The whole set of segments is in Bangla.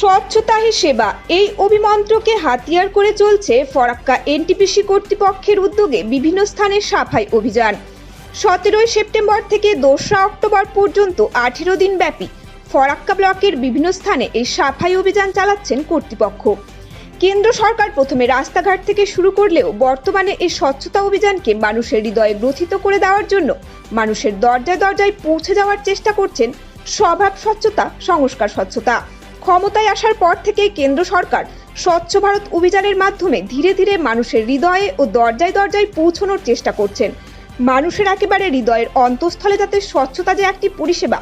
স্বচ্ছতা হি সেবা। এই অভিমন্ত্রকে হাতিয়ার করে চলছে ফরাক্কা এনটিপিসি কর্তৃপক্ষের উদ্যোগে বিভিন্ন স্থানে সাফাই অভিযান। সতেরোই সেপ্টেম্বর থেকে দোসরা অক্টোবর পর্যন্ত আঠেরো দিন ব্যাপী ফরাক্কা ব্লকের বিভিন্ন স্থানে এই সাফাই অভিযান চালাচ্ছেন কর্তৃপক্ষ। কেন্দ্র সরকার প্রথমে রাস্তাঘাট থেকে শুরু করলেও বর্তমানে এই স্বচ্ছতা অভিযানকে মানুষের হৃদয়ে গ্রথিত করে দেওয়ার জন্য মানুষের দরজায় দরজায় পৌঁছে যাওয়ার চেষ্টা করছেন স্বভাব স্বচ্ছতা, সংস্কার স্বচ্ছতা। ক্ষমতায় আসার পর থেকেই কেন্দ্র সরকার স্বচ্ছ ভারত অভিযানের মাধ্যমে ধীরে ধীরে মানুষের হৃদয়ে ও দরজায় দরজায় পৌঁছানোর চেষ্টা করছেন। মানুষের একেবারে হৃদয়ের অন্তঃস্থলে যাতে স্বচ্ছতা যে একটি পরিষেবা,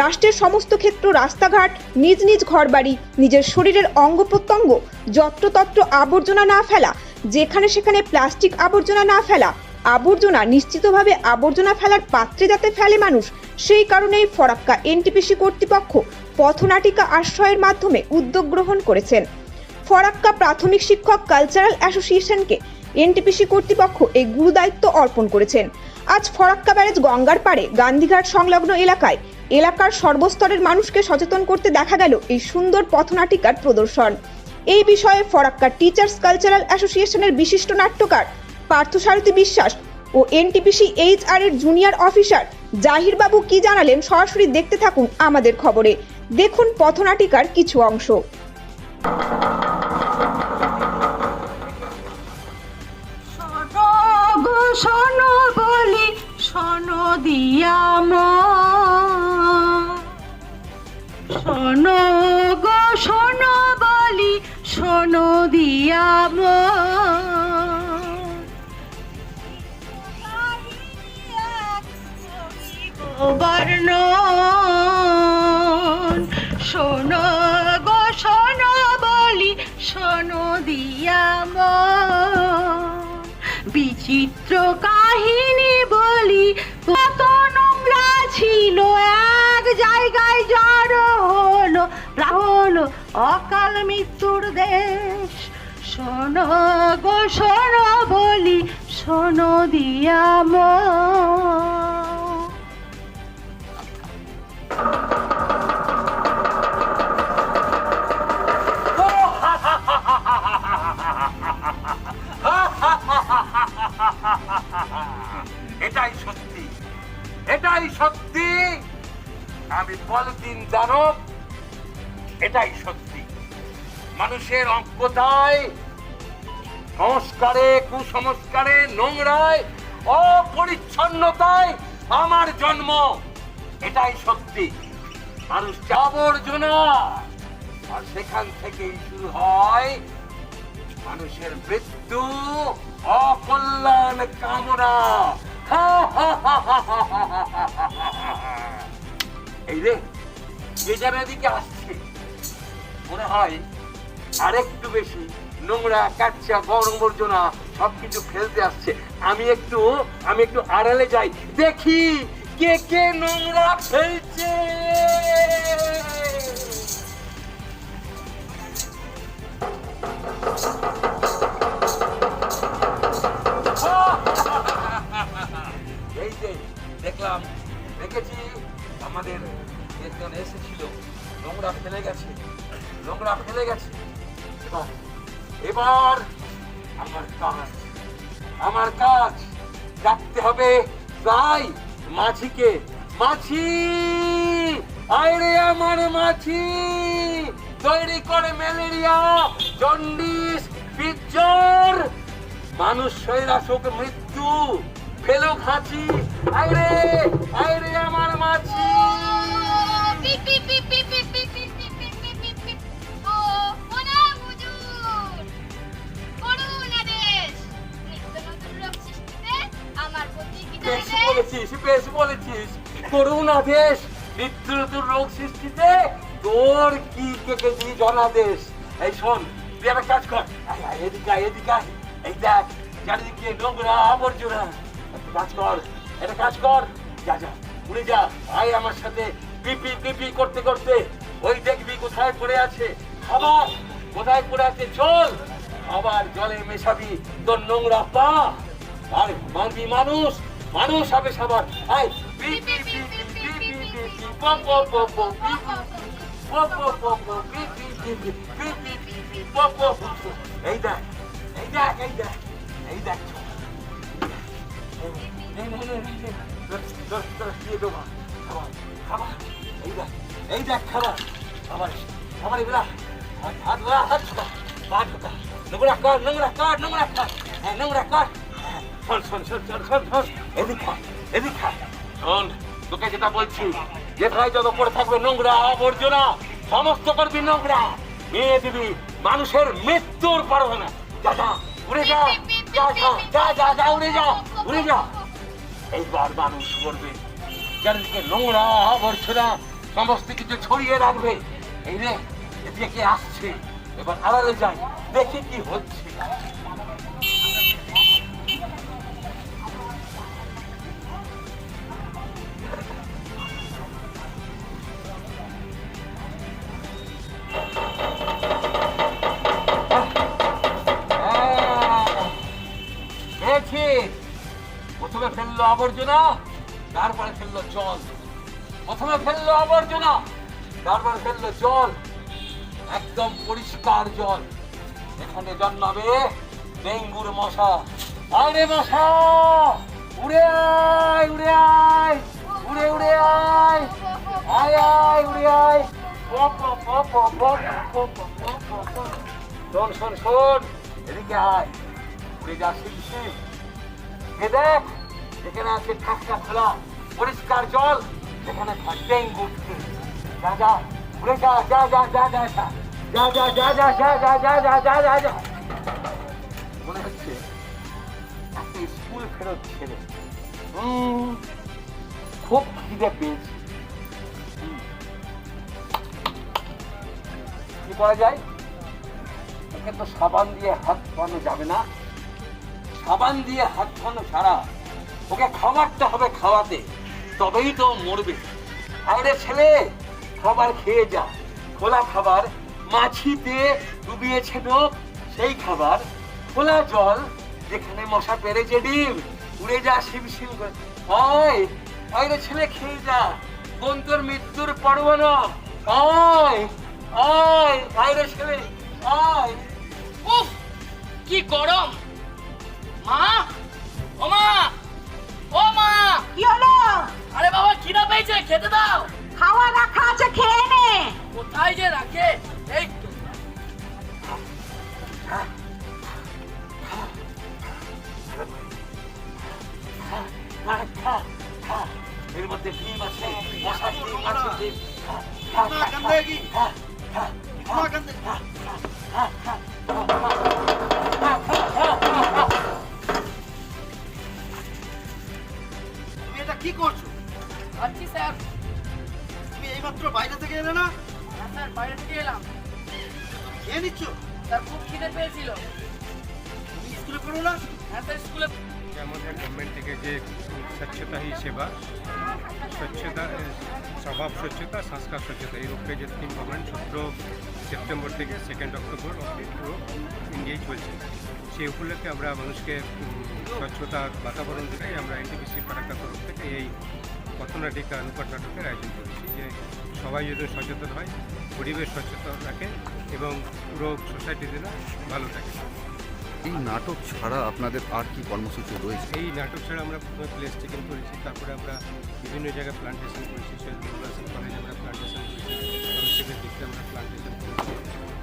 রাষ্ট্রের সমস্ত ক্ষেত্র, রাস্তাঘাট, নিজ নিজ ঘরবাড়ি, নিজের শরীরের অঙ্গ প্রত্যঙ্গ, যত্রতত্র আবর্জনা না ফেলা, যেখানে সেখানে প্লাস্টিক আবর্জনা না ফেলা, আবর্জনা নিশ্চিতভাবে আবর্জনা ফেলার পাত্রে যাতে ফেলে মানুষ, সেই কারণেই ফরাক্কা এনটিপিসি কর্তৃপক্ষ পথনাটিকা আশ্রয়ের মাধ্যমে উদ্যোগ গ্রহণ করেছেন। ফরাক্কা প্রাথমিক শিক্ষক কালচারাল অ্যাসোসিয়েশনকে এনটিপিসি কর্তৃপক্ষ এই গুরুদায়িত্ব অর্পণ করেছেন। আজ ফরাক্কা ব্যারেজ গঙ্গার পাড়ে গান্ধীঘাট সংলগ্ন এলাকায় এলাকার সর্বস্তরের মানুষকে সচেতন করতে দেখা গেল এই সুন্দর পথনাটিকার প্রদর্শন। এই বিষয়ে ফরাক্কা টিচার্স কালচারাল অ্যাসোসিয়েশনের বিশিষ্ট নাট্যকার পার্থসারথী বিশ্বাস ও এনটিপিসি এইচ আর এর জুনিয়র অফিসার জাহির বাবু কি জানালেন সরাসরি দেখতে থাকুন আমাদের খবরে। দেখুন পথনাটিকার কিছু অংশ। সন বলি শোনো দিয়া শোনো বিচিত্র কাহিনী বলি, কত নোংরা ছিল, এক জায়গায় জড়ো হলো হলো অকাল মৃত্যুর দেশ। শোনো গো, শোনো বলি, শোনো দিয়াম এটাই সত্যি এটাই সত্যি। আমি পলিথিন দানব, এটাই সত্যি। মানুষের অজ্ঞতায় সংস্কারে, কুসংস্কারে, নোংরায়, অপরিচ্ছন্নতায় আমার জন্ম। এটাই সত্যি। মানুষ আবর্জনা, আর সেখান থেকেই শুরু হয় মানুষের মৃত্যু অকল্যাণ কামনা এই রে যে যার এদিকে আসছে মনে হয় আরেকটু বেশি নোংরা কাচ্চা গরম বর্জনা সবকিছু ফেলতে আসছে আমি একটু আমি একটু আড়ালে যাই দেখি কে কে নোংরা ফেলছে দেখলাম, দেখেছি আমাদের একজন এসেছিল, নোংরা ফেলে গেছে, নোংরা ফেলে গেছে। এবার এবার আমার কাজ আমার কাজ ডাকতে হবে তাই মাছিকে মাছি আরে আমার মাছি তৈরি করে ম্যালেরিয়া, জন্ডিস, পিজ্জর। মানুষ শৈরাশোক মৃত্যু। ফেলো ফাঁচি আইরে আইরে আমার মাছি। বলেছিস, বেশ বলেছিস। করুন আদেশ নিত্য নতুন রোগ সৃষ্টিতে তোর কি কেটে দিই জনাদেশ? এই শোন কাজ কর। এদিকে এদিকে এই দেখ, চারিদিকে নোংরা আবর্জনা। কাজ কর একটা কাজ কর যা যা উড়ে যা ভাই আমার সাথে পিপি পিপি করতে করতে ওই দেখবি কোথায় পড়ে আছে খাবার কোথায় পড়ে আছে চল আবার জলে মেশাবি তোর নোংরা পা আর মানবি মানুষ মানুষ হবে সবার আয় পিপি পিপি পিপি পিপি পপ পপ পপ পপ পিপি এই দেখ এই দেখ এই দেখ এই দেখ নে, নে, নে, নে, তোর- তোর দিয়ে দেবো। খাবার, খাবার। এই দেখ, এই দেখ খাবার। খাবার, খাবার এগুলা। হাত, হাত ধরা, হাত ঢোকা, পা ঢোকা। নোংরা কর, নোংরা কর, নোংরা কর। হ্যাঁ, নোংরা কর। হ্যাঁ, শোন, শোন, শোন, শোন, শোন, শোন। এদিক খা, এদিক খা। শোন, তোকে যেটা বলছি যেখানে যত পড়ে থাকবে নোংরা আবর্জনা সমস্ত করবি নোংরা নিয়ে দিবি মানুষের মৃত্যুর পারবে না যা যা উড়ে যা যা যা যা যা যা উড়ে যা উড়ে যা এইবার মানুষ করবে চারিদিকে নোংরা আবর্জনা সমস্ত কিছু ছড়িয়ে রাখবে এই রে এদিকে আসছে এবার আড়ালে যাই দেখি কি হচ্ছে হয়েছে প্রথমে ফেলল আবর্জনা, তারপরে ফেলল জল। প্রথমে ফেলল আবর্জনা, তারপরে ফেলল জল। একদম পরিষ্কার জল। এখানে জন্মাবে ডেঙ্গুর মশা। আরে মশা! উড়ে আয় উড়ে আয়, উড়ে উড়ে আয়। আয় আয়, উড়ে আয়। শোন শোন শোন, এদিকে আয়। পরিষ্কার জল যা যা উড়ে যা যা যা যা যা যা যা যা যা যা যা যা যা যা যা যা যা মনে হচ্ছে একটা স্কুল ফেরত ছেলে খুব খিদে পেয়েছে কি করা যায় একে তো সাবান দিয়ে হাত ধোয়ানো যাবে না সাবান দিয়ে হাত ধোয়ানো ছাড়া ওকে খাবারটা হবে খাওয়াতে। তবেই তো মরবে। আরে ছেলে, খাবার খেয়ে যা। খোলা খাবার মাছিতে ডুবিয়েছে ডোব সেই খাবার খোলা জল যেখানে মশা পেরেছে ডিম, উড়ে যা শিম শিম করে। হয় আরে ছেলে, খেয়ে যা। কোন তোর মৃত্যুর পড়ব না আয় আয় আরে ছেলে, আয়। উফ, কি গরম। মা? ও মা! ও মা! কি হলো? আরে বাবা খিদা পেয়েছে খেতে দাও। খাওয়া রাখা আছে খেয়ে নে। কোথায় যে রাখে? এই কি করছ? আচ্ছি স্যার। তুমি এইমাত্র বাইরে থেকে এলে না? হ্যাঁ স্যার বাইরে থেকে এলাম। খেয়ে নিচ্ছ? স্যার খুব খিদে পেয়েছিল। তুমি স্কুলে পড়ো না? হ্যাঁ স্যার স্কুলে আমাদের গভর্নমেন্ট থেকে যে স্বচ্ছতা হি সেবা স্বচ্ছতা স্বভাব স্বচ্ছতা সংস্কার স্বচ্ছতা এই রূপে যে তিন গভর্নমেন্ট সতেরো সেপ্টেম্বর থেকে সেকেন্ড অক্টোবর অব্দি পুরো ইন্ডিয়ায় চলছে সেই উপলক্ষে আমরা মানুষকে স্বচ্ছতা বাতাবরণ দিতে আমরা এনটিপিসি ফারাক্কা তরফ থেকে এই পথনাটিকা অনুপাট নাটকের আয়োজন করেছি যে সবাই যদি সচেতন হয় পরিবেশ সচেতন রাখে এবং পুরো সোসাইটি যেন ভালো থাকে। এই নাটক ছাড়া আপনাদের আর কি কর্মসূচি রয়েছে? এই নাটক ছাড়া আমরা প্রথমে প্লেস চেকিং করেছি তারপরে আমরা বিভিন্ন জায়গায় প্লান্টেশন করেছি কলেজে আমরা প্লান্টেশন করেছি আমরা প্লান্টেশন করেছি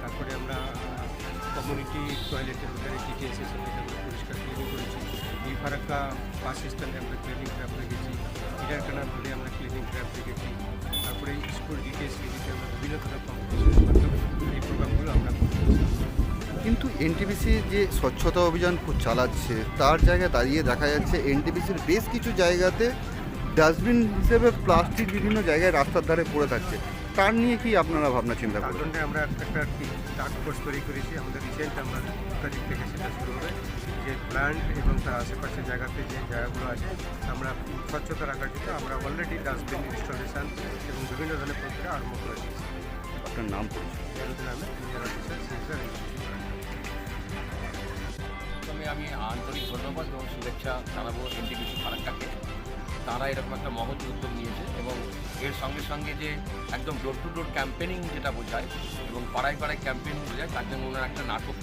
তারপরে আমরা কমিউনিটি টয়লেটের ভিতরে টিটিএসি সেটাকে আমরা পরিষ্কার ক্লিনিং করেছি। এই ফারাক্কা বাস স্ট্যান্ডে আমরা ক্লিনিং ক্র্যাপ রেখেছি। ইডার কানার ধরে আমরা ক্লিনিং ক্র্যাপ রেখেছি। তারপরে স্কুল ডিটিএস রেখেছি আমরা বিভিন্ন ধরনের কম্পিটিশনের মাধ্যমে এই প্রোগ্রামগুলো আমরা কিন্তু এনটিপিসি যে স্বচ্ছতা অভিযান চালাচ্ছে, তার জায়গায় দাঁড়িয়ে দেখা যাচ্ছে এনটিপিসির বেশ কিছু জায়গাতে ডাস্টবিন হিসেবে প্লাস্টিক বিভিন্ন জায়গায় রাস্তার ধারে পড়ে থাকছে। তার নিয়ে কি আপনারা ভাবনা চিন্তা তার করেন জন্য আমরা একটা একটা টাস্ক ফোর্স তৈরি করেছি। আমাদের রিসেন্ট আমরা দিক থেকে সেটা শুরু হবে যে প্ল্যান্ট এবং তার আশেপাশে জায়গাতে যে জায়গাগুলো আছে আমরা স্বচ্ছতা রাখার জন্য আমরা অলরেডি ডাস্টবিন ইনস্টলেশন এবং বিভিন্ন ধরনের প্রক্রিয়া আরম্ভ করে দিয়েছি আপনার নাম পরিচয়। এর প্রথমে আমি আন্তরিক ধন্যবাদ এবং শুভেচ্ছা জানাব এনটিপিসি ফারাক্কাকে। তারা এরকম একটা মহৎ উদ্যোগ নিয়েছে এবং এর সঙ্গে সঙ্গে যে একদম ডোর টু ডোর ক্যাম্পেনিং যেটা বোঝায় এবং পাড়ায় পাড়ায় ক্যাম্পেনিং বোঝায়, তার জন্য ওনারা একটা নাটক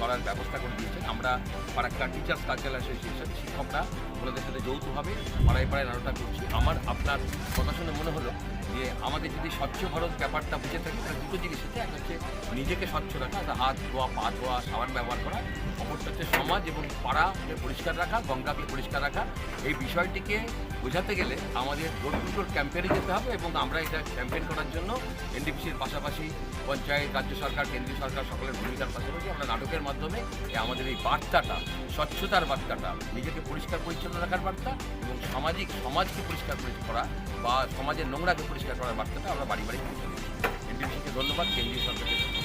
করার ব্যবস্থা করে দিয়েছেন আমরা ফারাক্কা টিচার্স কালচারাল অ্যাসোসিয়েশন শিক্ষকরা ওনাদের সাথে যৌথভাবে পাড়ায় পাড়ায় নাটকটা করছি। আমার, আপনার কথা শুনে মনে হলো যে আমাদের যদি স্বচ্ছ ভারত ব্যাপারটা বুঝে থাকি, তাহলে দুটো জিনিস আছে একটা হচ্ছে নিজেকে স্বচ্ছ রাখা অর্থাৎ হাত ধোয়া পা ধোয়া, সাবান ব্যবহার করা। অপরটা হচ্ছে সমাজ এবং পাড়াকে পরিষ্কার রাখা, গঙ্গাকে পরিষ্কার রাখা। এই বিষয়টিকে বোঝাতে গেলে আমাদের ডোর টু ডোর ক্যাম্পেনে যেতে হবে এবং আমরা এটা ক্যাম্পেন করার জন্য এনডিপিসির পাশাপাশি পঞ্চায়েত, রাজ্য সরকার, কেন্দ্রীয় সরকার সকলের ভূমিকার পাশাপাশি আমরা নাটকের মাধ্যমে আমাদের এই বার্তাটা, স্বচ্ছতার বার্তাটা, নিজেকে পরিষ্কার পরিচ্ছন্ন রাখার বার্তা এবং সামাজিক সমাজকে পরিষ্কার পরি- করা বা সমাজের নোংরাকে পরিষ্কার করার বার্তাটা আমরা বাড়ি বাড়ি পৌঁছে দিচ্ছি এনডিপিসিকে ধন্যবাদ কেন্দ্রীয় সরকারকে ধন্যবাদ।